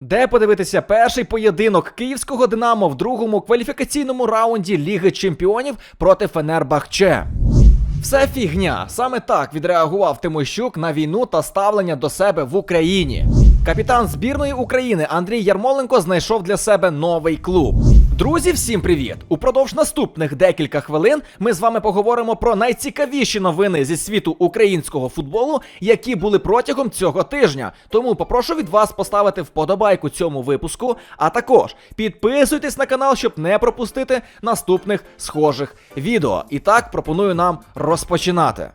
Де подивитися перший поєдинок київського Динамо в другому кваліфікаційному раунді Ліги Чемпіонів проти Фенербахче? Все фігня. Саме так відреагував Тимощук на війну та ставлення до себе в Україні. Капітан збірної України Андрій Ярмоленко знайшов для себе новий клуб. Друзі, всім привіт! Упродовж наступних декілька хвилин ми з вами поговоримо про найцікавіші новини зі світу українського футболу, які були протягом цього тижня. Тому попрошу від вас поставити вподобайку цьому випуску, а також підписуйтесь на канал, щоб не пропустити наступних схожих відео. І так пропоную нам розпочинати.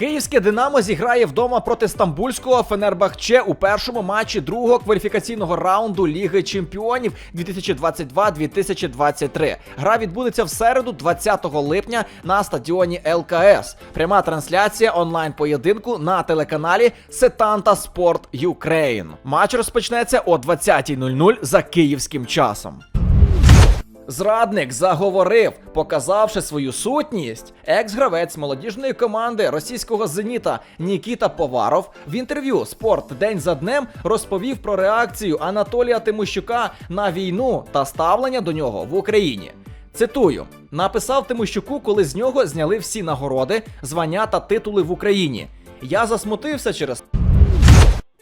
Київське Динамо зіграє вдома проти стамбульського Фенербахче у першому матчі другого кваліфікаційного раунду Ліги Чемпіонів 2022-2023. Гра відбудеться в середу, 20 липня, на стадіоні ЛКС. Пряма трансляція онлайн поєдинку на телеканалі Сетанта Спорт Юкрейн. Матч розпочнеться о 20.00 за київським часом. Зрадник заговорив, показавши свою сутність. Екс-гравець молодіжної команди російського зеніта Нікіта Поваров в інтерв'ю Спорт День за днем розповів про реакцію Анатолія Тимощука на війну та ставлення до нього в Україні. Цитую: написав Тимощуку, коли з нього зняли всі нагороди, звання та титули в Україні. Я засмутився через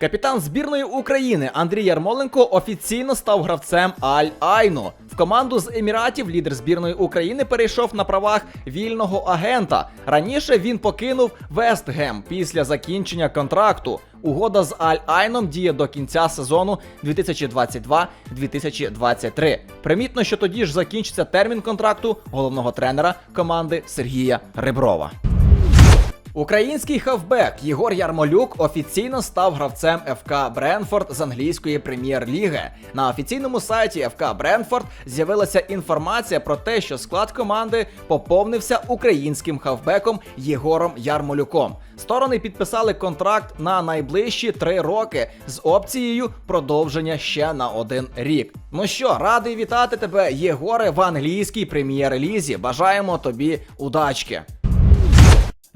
Капітан збірної України Андрій Ярмоленко офіційно став гравцем Аль Айну. В команду з Еміратів лідер збірної України перейшов на правах вільного агента. Раніше він покинув Вестгем після закінчення контракту. Угода з Аль Айном діє до кінця сезону 2022-2023. Примітно, що тоді ж закінчиться термін контракту головного тренера команди Сергія Реброва. Український хавбек Єгор Ярмолюк офіційно став гравцем ФК Бренфорд з англійської прем'єр-ліги. На офіційному сайті ФК Бренфорд з'явилася інформація про те, що склад команди поповнився українським хавбеком Єгором Ярмолюком. Сторони підписали контракт на найближчі три роки з опцією продовження ще на один рік. Ну що, радий вітати тебе, Єгоре, в англійській прем'єр-лізі. Бажаємо тобі удачки.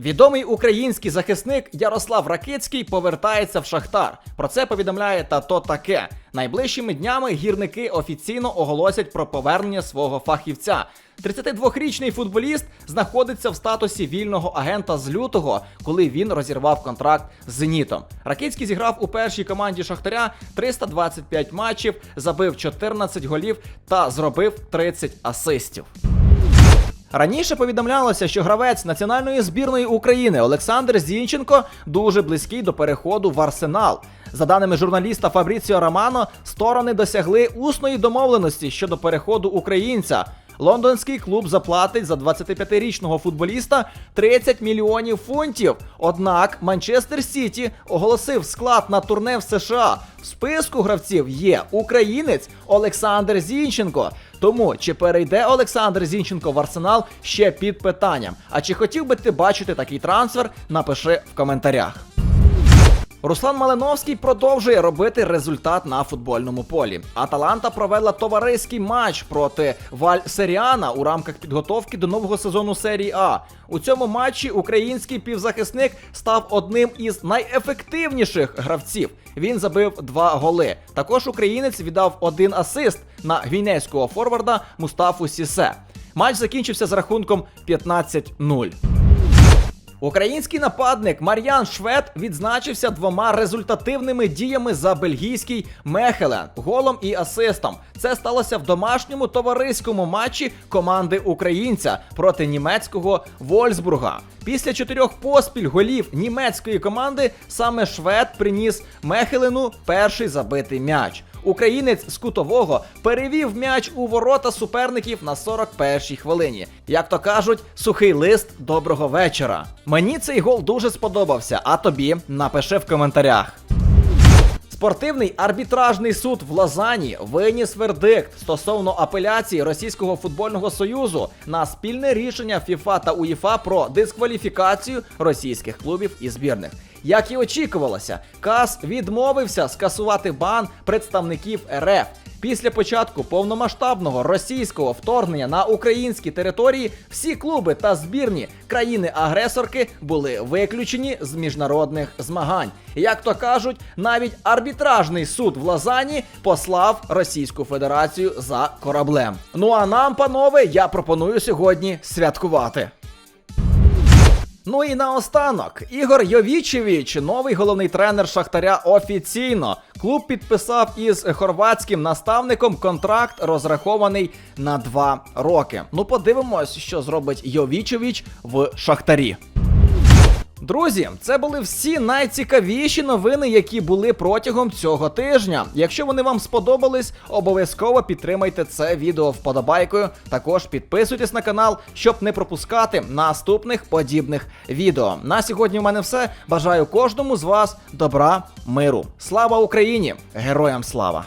Відомий український захисник Ярослав Ракицький повертається в Шахтар. Про це повідомляє тато таке. Найближчими днями гірники офіційно оголосять про повернення свого фахівця. 32-річний футболіст знаходиться в статусі вільного агента з лютого, коли він розірвав контракт з Зенітом. Ракицький зіграв у першій команді Шахтаря 325 матчів, забив 14 голів та зробив 30 асистів. Раніше повідомлялося, що гравець національної збірної України Олександр Зінченко дуже близький до переходу в Арсенал. За даними журналіста Фабріціо Романо, сторони досягли усної домовленості щодо переходу українця. Лондонський клуб заплатить за 25-річного футболіста 30 мільйонів фунтів. Однак Манчестер Сіті оголосив склад на турне в США. В списку гравців є українець Олександр Зінченко. Тому чи перейде Олександр Зінченко в Арсенал ще під питанням. А чи хотів би ти бачити такий трансфер? Напиши в коментарях. Руслан Малиновський продовжує робити результат на футбольному полі. Аталанта провела товариський матч проти Валь Серіана у рамках підготовки до нового сезону серії А. У цьому матчі український півзахисник став одним із найефективніших гравців. Він забив два голи. Також українець віддав один асист на гвінейського форварда Мустафу Сісе. Матч закінчився з рахунком 15-0. Український нападник Мар'ян Швед відзначився двома результативними діями за бельгійський Мехелен голом і асистом. Це сталося в домашньому товариському матчі команди українця проти німецького Вольсбурга. Після чотирьох поспіль голів німецької команди саме Швед приніс Мехелену перший забитий м'яч. Українець з кутового перевів м'яч у ворота суперників на 41-й хвилині. Як то кажуть, сухий лист доброго вечора. Мені цей гол дуже сподобався, а тобі напиши в коментарях. Спортивний арбітражний суд в Лазані виніс вердикт стосовно апеляції Російського футбольного союзу на спільне рішення ФІФА та УЄФА про дискваліфікацію російських клубів і збірних. Як і очікувалося, КАС відмовився скасувати бан представників РФ. Після початку повномасштабного російського вторгнення на українські території всі клуби та збірні країни-агресорки були виключені з міжнародних змагань. Як то кажуть, навіть арбітражний суд в Лозані послав Російську Федерацію за кораблем. Ну а нам, панове, я пропоную сьогодні святкувати. Ну і наостанок, Ігор Йовічевич, новий головний тренер Шахтаря офіційно. Клуб підписав із хорватським наставником контракт, розрахований на два роки. Ну, подивимось, що зробить Йовічович в Шахтарі. Друзі, це були всі найцікавіші новини, які були протягом цього тижня. Якщо вони вам сподобались, обов'язково підтримайте це відео вподобайкою. Також підписуйтесь на канал, щоб не пропускати наступних подібних відео. На сьогодні в мене все. Бажаю кожному з вас добра, миру. Слава Україні! Героям слава!